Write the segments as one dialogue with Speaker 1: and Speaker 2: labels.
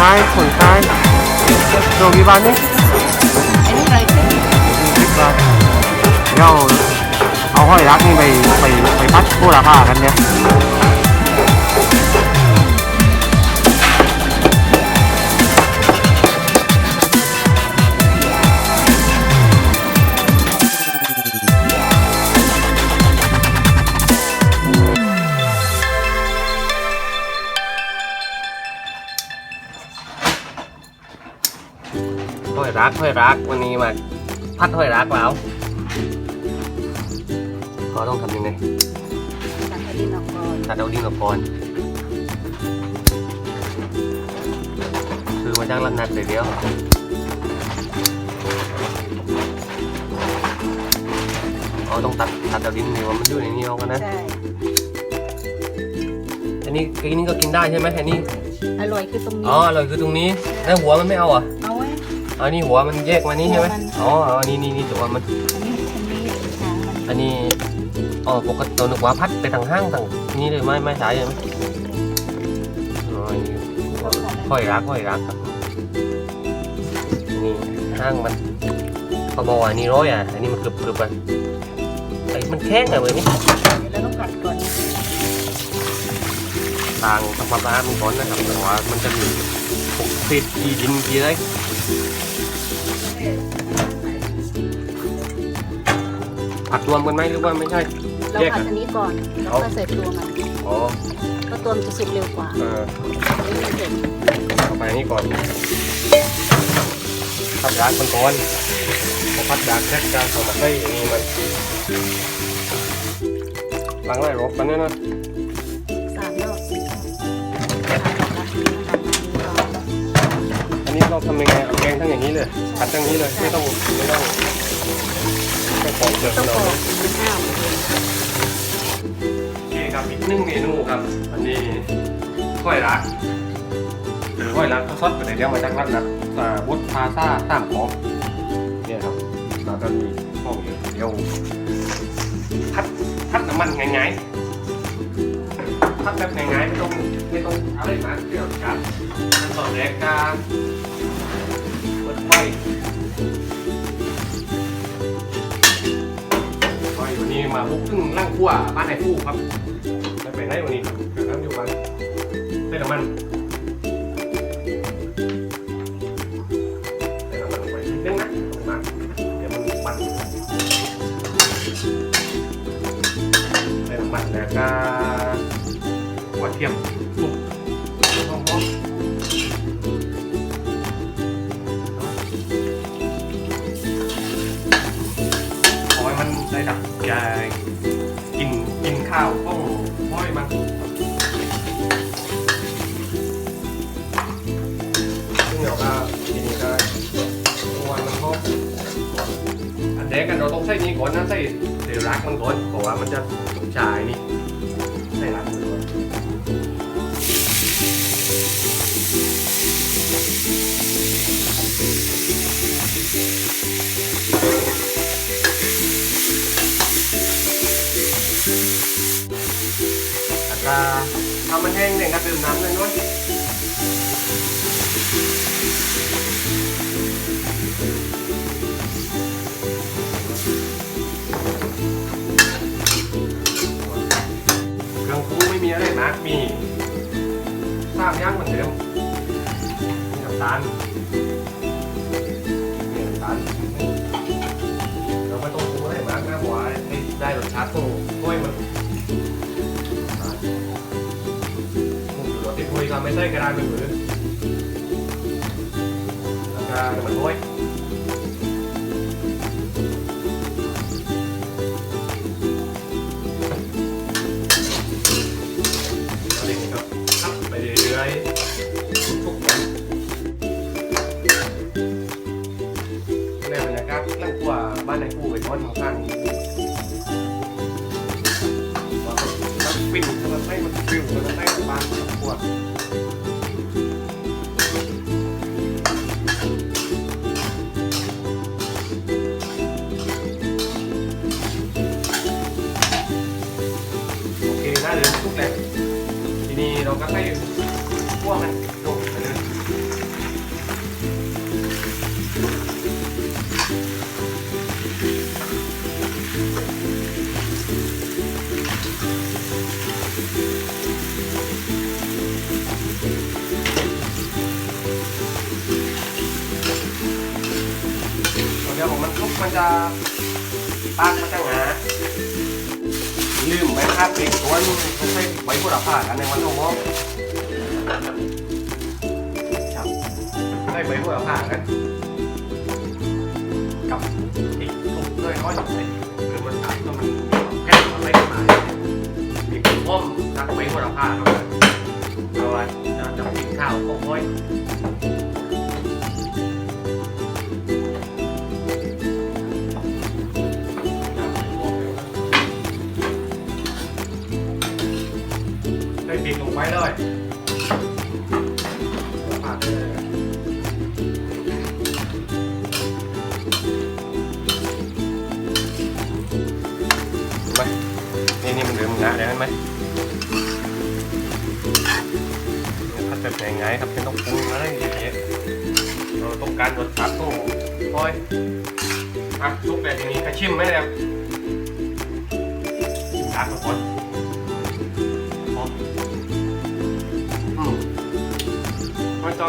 Speaker 1: คลายผ่อนคลายโดกี่บาทนี่
Speaker 2: อันนี้เลยขึ้น
Speaker 1: สิบบาทเดี๋ยวเอาห้อยรักนี่ไปไปไปพัดผู้ราคากันเนี่ย อยรักห้อยรักวันนี้มาพัดห้อยรักแล้วเขาต้องทำยังไง
Speaker 2: ตัดดินออกก่อน
Speaker 1: ตัดเอาดิ้งกับก่อนคือมาจ้างรับนัดเลยเดียวอ๋อต้องตัดตัดเอาดิ้งนี่ว่ามันอยู่ในนี้เอากันนะ
Speaker 2: ใช่
Speaker 1: อันนี้อันนี้ก็กินได้ใช่ไหมอันนี้
Speaker 2: อร่อยคือตรงนี้
Speaker 1: อ๋ออร่อยคือตรงนี้แล้วหัวมันไม่เอาอะ
Speaker 2: เอาไว้
Speaker 1: อ๋อนี่หัวมันแยกมานี่ใช่ไหม
Speaker 2: หัวมัน
Speaker 1: อ๋ออ๋อนี่นี่นี่ตัวมัน
Speaker 2: อันนี้อันนี้หางมัน
Speaker 1: อันนี้อ๋อปกติตัวนึกว่าพัดไปทางห้างทางนี้เลยไม่ไม่สายใช่ไหมอ๋ออันนี้ค่อยรักค่อยรักครับนี่ห้างมันเขาบอกว่าอันนี่ร้อยอะ อันนี้มันกรึบกรึบอะไอ้มันแข็งอะเว้ยนี่
Speaker 2: แล้วต้องกัดก่อน
Speaker 1: ต่างทำความสะอาดมันก่อนนะครับแต่ว่ามันจะมี พวกเศษกีดินกีอะไรผัดรวมกันไหมหรือว่าไม่ใช่
Speaker 2: เรา
Speaker 1: แยก
Speaker 2: ผัด
Speaker 1: อะ
Speaker 2: อันนี้ก่อนแล้วก็ใส่ตัวมัน
Speaker 1: อ๋อ
Speaker 2: เพราะตัวมันจะสุกเร็วกว่า
Speaker 1: เออ
Speaker 2: ไม่มีเผ็ด
Speaker 1: เอาไปนี่ก่อนพัดยางมันก่อนพอพัดยางแทกการเข้ามาใส่อย่างนี้มันล้างไว้รบกันเนี่ยนะ
Speaker 2: สามรอบ
Speaker 1: อันนี้ เราทำยังไงเอาแกงทั้งอย่างนี้เลยผัดทั้งนี้เลยไม่ต้องไม่ต้องไม่ต้องปอกเปลือก
Speaker 2: ต้อง
Speaker 1: เรา
Speaker 2: ปอกมันห้าว
Speaker 1: โอเคครับอีกหนึ่งเมนูครับ อันนี้ก้อยรักหรือก้อยรักซอสไปเลยเดี๋ยวมาจากรัดนะอ่าบุตพาซ่าตามของเนี่ยครับเราจะมีข้าวอยู่เดี๋ยวพัดพัดน้ำมันง่ายๆพัดแบบง่ายๆไม่ต้องไม่ต้องอะไรมากเกี่ยวกับขั้นตอนแรกการ ไฟไฟวันนี้มาบุกถึงร่างขั้วบ้านไอ้ฟูครับแล้วไปไหนวันนี้เกิดน้ำอยู่บ้านได้น้ำมันได้น้ำมันลงไปนิดนึงนะมาเดี๋ยวมันมันได้น้ำมันแล้วก็หัวเทียม ได้ดับยากินกินข้าวก็ห้อยมันซึ่งเดี๋ยวก็กินี้ตัวมันก็อันแรกกันเราต้องใส่นี้ก่อนนะใส่เดรักมันก่อนเพราะว่ามันจะชายนี่ใส่รักมันก่อน แล้วก็ทำมันแห้งเนี่ยก็ดื่มน้ำเลยน้อยเครื่องปรุงไม่มีอะไรมากมีสร้ามอย่างเหมือนเดิมมีน้ำตาลมีน้ำตาลเราไม่ต้องปรุงอะไรมากนะเพราะว่าให้ได้รสชาติ เราไม่ใช่กระดานมือถือแล้วก็น้ำมันกล้วยอะไรอย่างนี้ครับไปเรื่อย มันจะปากมันจะหนาลืมไปคาดเองตัวนึงเขาใช้ใบโหระพาอันในมันเอามองครับใช้ใบโหระพากันกับอีกทุกเลยน้อยเลยหรือมันตัดก็มันแค่มันไม่มามีก้มตักใบโหระพาเข้าไปเอาไว้จะจะกินข้าวก็ค่อย พริกลงไปเลยผัดเลยเห็นไหมนี่นี่มันเหลืองงาได้ไหมถ้าจะยังไงครับเป็นต้องปรุงอะไรเยอะๆเราต้องการรสชาติต้องคอยอะซุปแบบนี้กระชิมไหมเนี่ยชิมกันทุกคน มันจะ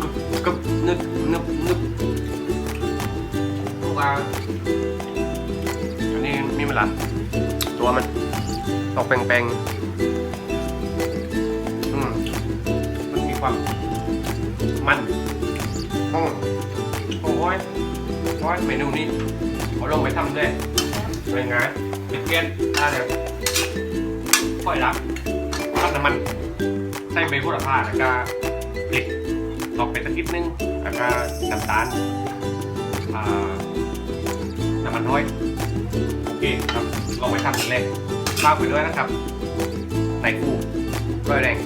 Speaker 1: กึบกึบนึบนึบนึบตัวอันนี้มีมันละตัวมันออกแปลงๆอืมมันมีความ มันอืมโอ้ยโอ้ยเมนูนี้เขาลงไปทำด้เป็นไงติดเกนอะไรค่อยรับรับน้ำมัน ใส่ใบโหระพาแล้วก็พริกตอกไปสักนิดนึงแล้วก็น้ำตาลน้ำมันน้อยโอเคครับลองไปทำกันเลยฝากไปด้วยนะครับไต่คู่ด้วยแรง